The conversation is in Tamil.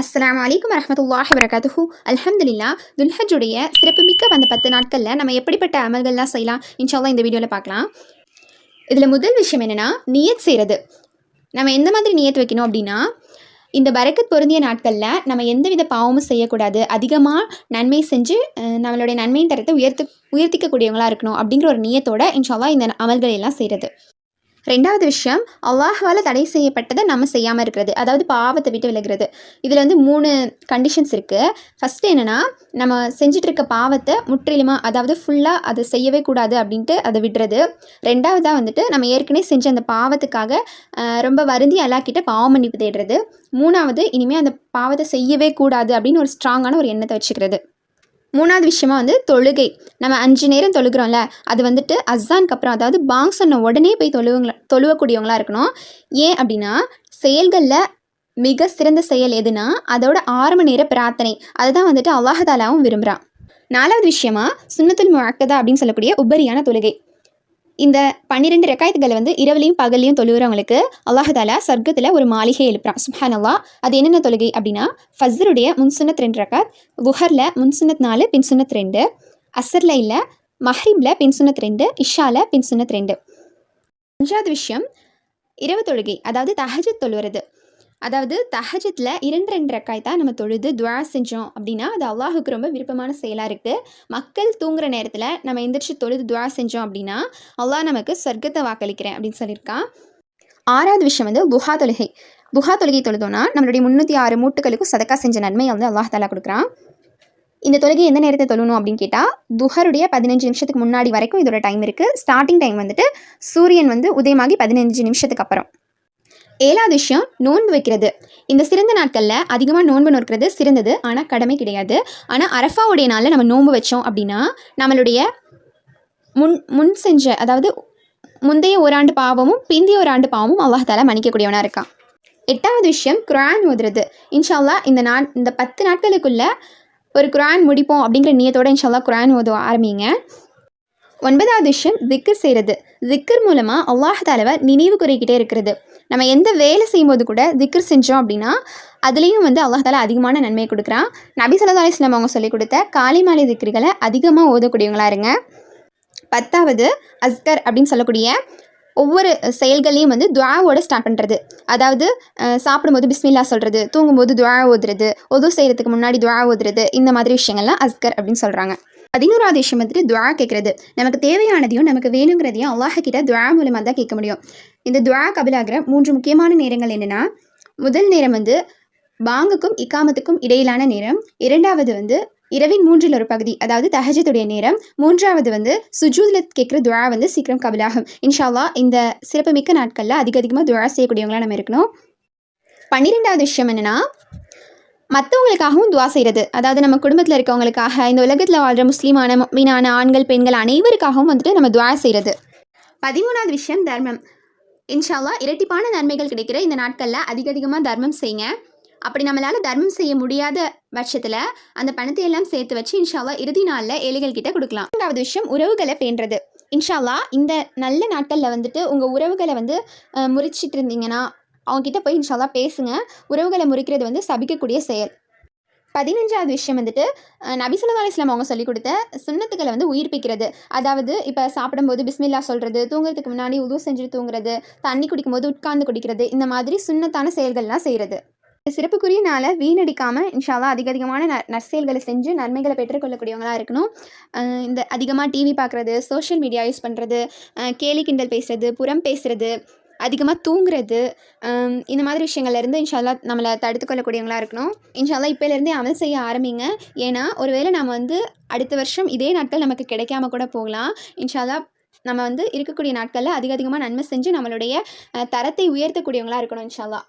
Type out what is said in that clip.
அஸ்லாம் வலைக்கம் வரஹ்மத்துல்லாஹி வரகாத்துஹு அலமதுல்லா துல்ஹஜுடைய சிறப்புமிக்க அந்த பத்து நாட்களில் நம்ம எப்படிப்பட்ட அமல்கள்லாம் செய்யலாம்? இன்ஷால்லாம் இந்த வீடியோவில் பார்க்கலாம். இதில் முதல் விஷயம் என்னென்னா நியத் செய்கிறது நம்ம எந்த மாதிரி நியத் வைக்கணும் அப்படின்னா இந்த பரக்கத் பொருந்திய நாட்களில் நம்ம எந்தவித பாவமும் செய்யக்கூடாது. அதிகமாக நன்மை செஞ்சு நம்மளுடைய நன்மையின் தரத்தை உயர்த்து உயர்த்திக்கக்கூடியவங்களாக இருக்கணும் அப்படிங்கிற ஒரு நியத்தோட இன்ஷால்லாம் இந்த அமல்கள் எல்லாம் செய்கிறது ரெண்டாவது விஷயம் அல்லாஹ்வால் தடை செய்யப்பட்டதை நம்ம செய்யாமல் இருக்கிறது. அதாவது பாவத்தை விட்டு விலகிறது. இதில் வந்து மூணு கண்டிஷன்ஸ் இருக்குது ஃபஸ்ட்டு என்னென்னா நம்ம செஞ்சிட்ருக்க பாவத்தை முற்றிலுமாக அதாவது ஃபுல்லாக அதை செய்யவே கூடாது அப்படின்ட்டு அதை விடுறது. ரெண்டாவதாக வந்துட்டு நம்ம ஏற்கனவே செஞ்ச அந்த பாவத்துக்காக ரொம்ப வருந்தி அல்லாக்கிட்ட பாவம் மன்னிப்பு தேடுறது. மூணாவது இனிமேல் அந்த பாவத்தை செய்யவே கூடாது அப்படின்னு ஒரு ஸ்ட்ராங்கான ஒரு எண்ணத்தை வச்சுக்கிறது. மூணாவது விஷயமா வந்து தொழுகை. நம்ம அஞ்சு நேரம் தொழுகிறோம்ல அது வந்துட்டு அஸ்ஸானுக்கு அப்புறம் அதாவது பாங் சொன்ன உடனே போய் தொழுவங்கள தொழுவக்கூடியவங்களா இருக்கணும். ஏன் அப்படின்னா செயல்களில் மிக சிறந்த செயல் எதுனா அதோட ஆரம்ப நேர பிரார்த்தனை. அதுதான் வந்துட்டு அல்லாஹாலாவும் விரும்புகிறான் நாலாவது விஷயமா சுன்னத்துல் முழக்கதா அப்படின்னு சொல்லக்கூடிய உபரியான தொழுகை. இந்த பன்னிரெண்டு ரெக்காயத்துகளை வந்து இரவுலையும் பகலையும் தொழுகிறவங்களுக்கு அல்லாஹால சர்க்கத்தில் ஒரு மாளிகை எழுப்புறான். சுப்ஹான் அது என்னென்ன தொழுகை அப்படின்னா ஃபஸ்ருடைய முன்சுன்னத் ரெண்டு ரக்காத் குஹரில் முன்சுன்னத் நாலு பின்சுன்னத் ரெண்டு அசர்ல இல்லை மஹ்ரீமில் பின்சுன்னத் ரெண்டு இஷாவில் பின்சுன்னத் ரெண்டு. அஞ்சாவது விஷயம் இரவு தொழுகை அதாவது தஹஜத் தொழுவது அதாவது தஹஜத்தில் இரண்டு ரெண்டு ரக்காய் தான் நம்ம தொழுது துவா செஞ்சோம் அப்படின்னா அது அல்லாஹுக்கு ரொம்ப விருப்பமான செயலாக இருக்குது மக்கள் தூங்குற நேரத்தில் நம்ம எந்திரிச்சு தொழுது துவா செஞ்சோம் அப்படின்னா அல்லாஹ் நமக்கு சொர்க்கத்தை வாக்களிக்கிறேன் அப்படின்னு சொல்லியிருக்கான். ஆறாவது விஷயம் வந்து குஹா தொழுகை. குஹா தொழுகை தொழுதோன்னா நம்மளுடைய முந்நூற்றி ஆறு மூட்டுகளுக்கும் சதக்கா செஞ்ச நன்மையை வந்து அல்லாஹ் தாலா கொடுக்குறான். இந்த தொழுகை எந்த நேரத்தை தொழணும் அப்படின்னு கேட்டால் துஹருடைய பதினஞ்சு நிமிஷத்துக்கு முன்னாடி வரைக்கும் இதோட டைம் இருக்குது ஸ்டார்டிங் டைம் வந்துட்டு சூரியன் வந்து உதயமாகி பதினஞ்சு நிமிஷத்துக்கு அப்புறம். ஏழாவது விஷயம் நோன்பு வைக்கிறது. இந்த சிறந்த நாட்களில் அதிகமாக நோன்பு நோக்கிறது சிறந்தது. ஆனால் கடமை கிடையாது. ஆனால் அரஃபாவுடைய நாளில் நம்ம நோன்பு வச்சோம் அப்படின்னா நம்மளுடைய முன் முன் செஞ்ச அதாவது முந்தைய ஓராண்டு பாவமும் பிந்தைய ஓராண்டு பாவமும் அல்லாஹால மன்னிக்கக்கூடியவனாக இருக்கான். எட்டாவது விஷயம் குரான் ஓதுறது. இன்ஷால்லா இந்த நாட் இந்த பத்து நாட்களுக்குள்ளே ஒரு குரான் முடிப்போம் அப்படிங்கிற நியத்தோட இன்ஷால்லா குரான் ஓத ஆரம்பிங்க. ஒன்பதாவது விஷயம் திக்கர் செய்கிறது திக்கர் மூலமாக அல்லாஹ் தாலவை நினைவு குறைக்கிட்டே இருக்கிறது. நம்ம எந்த வேலை செய்யும்போது கூட திக்கர் செஞ்சோம் அப்படின்னா அதுலேயும் வந்து அல்லாஹ் தாலா அதிகமான நன்மையை கொடுக்குறான். நபி சொல்லா அலிஸ்லாம் அவங்க சொல்லிக் கொடுத்த காலை மாலை திக்கர்களை அதிகமாக ஓதக்கூடியவங்களா இருங்க. பத்தாவது அஸ்கர் அப்படின்னு சொல்லக்கூடிய ஒவ்வொரு செயல்களையும் வந்து துவாவோட ஸ்டார்ட் பண்ணுறது அதாவது சாப்பிடும்போது பிஸ்மில்லா சொல்கிறது தூங்கும்போது துவா ஓதுறது ஒது செய்கிறதுக்கு முன்னாடி துவா ஓதுறது இந்த மாதிரி விஷயங்கள்லாம் அஸ்கர் அப்படின்னு சொல்கிறாங்க பதினோராவது விஷயம் வந்துட்டு துவா கேட்குறது. நமக்கு தேவையானதையும் நமக்கு வேணுங்கிறதையும் அல்லாஹ் கிட்ட துவா மூலமாக தான் கேட்க முடியும். இந்த துவா கபிலாகிற மூன்று முக்கியமான நேரங்கள் என்னென்னா முதல் நேரம் வந்து பாங்குக்கும் இக்காமத்துக்கும் இடையிலான நேரம். இரண்டாவது வந்து இரவின் மூன்றில் ஒரு பகுதி அதாவது தஹஜத்துடைய நேரம். மூன்றாவது வந்து சுஜூதில் கேட்குற துவா வந்து சீக்கிரம் கபிலாகும். இன்ஷால்லா இந்த சிறப்புமிக்க நாட்களில் அதிக அதிகமாக துவா செய்யக்கூடியவங்களாக நம்ம இருக்கணும். பன்னிரெண்டாவது விஷயம் என்னென்னா மற்றவங்களுக்காகவும் துவா செய்கிறது அதாவது நம்ம குடும்பத்தில் இருக்கவங்களுக்காக இந்த உலகத்தில் வாழ்கிற முஸ்லீமான மீனான ஆண்கள் பெண்கள் அனைவருக்காகவும் வந்துட்டு நம்ம துவா செய்கிறது பதிமூணாவது விஷயம் தர்மம். இன்ஷால்லா இரட்டிப்பான நன்மைகள் கிடைக்கிற இந்த நாட்களில் அதிக அதிகமாக தர்மம் செய்யுங்க அப்படி நம்மளால் தர்மம் செய்ய முடியாத பட்சத்தில் அந்த பணத்தை எல்லாம் சேர்த்து வச்சு இன்ஷால்லா இறுதி நாளில் ஏழைகள் கிட்ட கொடுக்கலாம். மூன்றாவது விஷயம் உறவுகளை பேண்டுறது இன்ஷால்லா இந்த நல்ல நாட்களில் வந்துட்டு உங்கள் உறவுகளை வந்து முறிச்சிட்டு இருந்தீங்கன்னா அவங்ககிட்ட போய் இன்ஷால்லா பேசுங்க. உறவுகளை முறிக்கிறது வந்து சபிக்கக்கூடிய செயல். பதினஞ்சாவது விஷயம் வந்துட்டு நபிசுல்லா நபி அவங்க சொல்லிக் கொடுத்த சுண்ணத்துக்களை வந்து உயிர்ப்பிக்கிறது. அதாவது இப்போ சாப்பிடும்போது பிஸ்மில்லா சொல்கிறது தூங்குறதுக்கு முன்னாடி உது செஞ்சு தூங்குறது தண்ணி குடிக்கும்போது உட்கார்ந்து குடிக்கிறது இந்த மாதிரி சுண்ணத்தான செயல்கள்லாம் செய்கிறது சிறப்புக்குரிய நாளை வீணடிக்காமல் இன்ஷால்லா அதிக அதிகமான ந நற்செயல்களை செஞ்சு நன்மைகளை பெற்றுக்கொள்ளக்கூடியவங்களா இருக்கணும். இந்த அதிகமாக டிவி பார்க்குறது சோஷியல் மீடியா யூஸ் பண்ணுறது கேலி கிண்டல் பேசுறது புறம் பேசுகிறது அதிகமாக தூங்குறது இந்த மாதிரி விஷயங்கள்லேருந்து இன்ஷால்லா நம்மளை தடுத்துக்கொள்ளக்கூடியவங்களா இருக்கணும். இன்ஷால்லா இப்போலேருந்தே அமல் செய்ய ஆரம்பிங்க. ஏன்னா ஒருவேளை நம்ம வந்து அடுத்த வருஷம் இதே நாட்கள் நமக்கு கிடைக்காம கூட போகலாம். இன்ஷால்லா நம்ம வந்து இருக்கக்கூடிய நாட்களில் அதிக அதிகமாக நன்மை செஞ்சு நம்மளுடைய தரத்தை உயர்த்தக்கூடியவங்களாக இருக்கணும் இன்ஷால்லா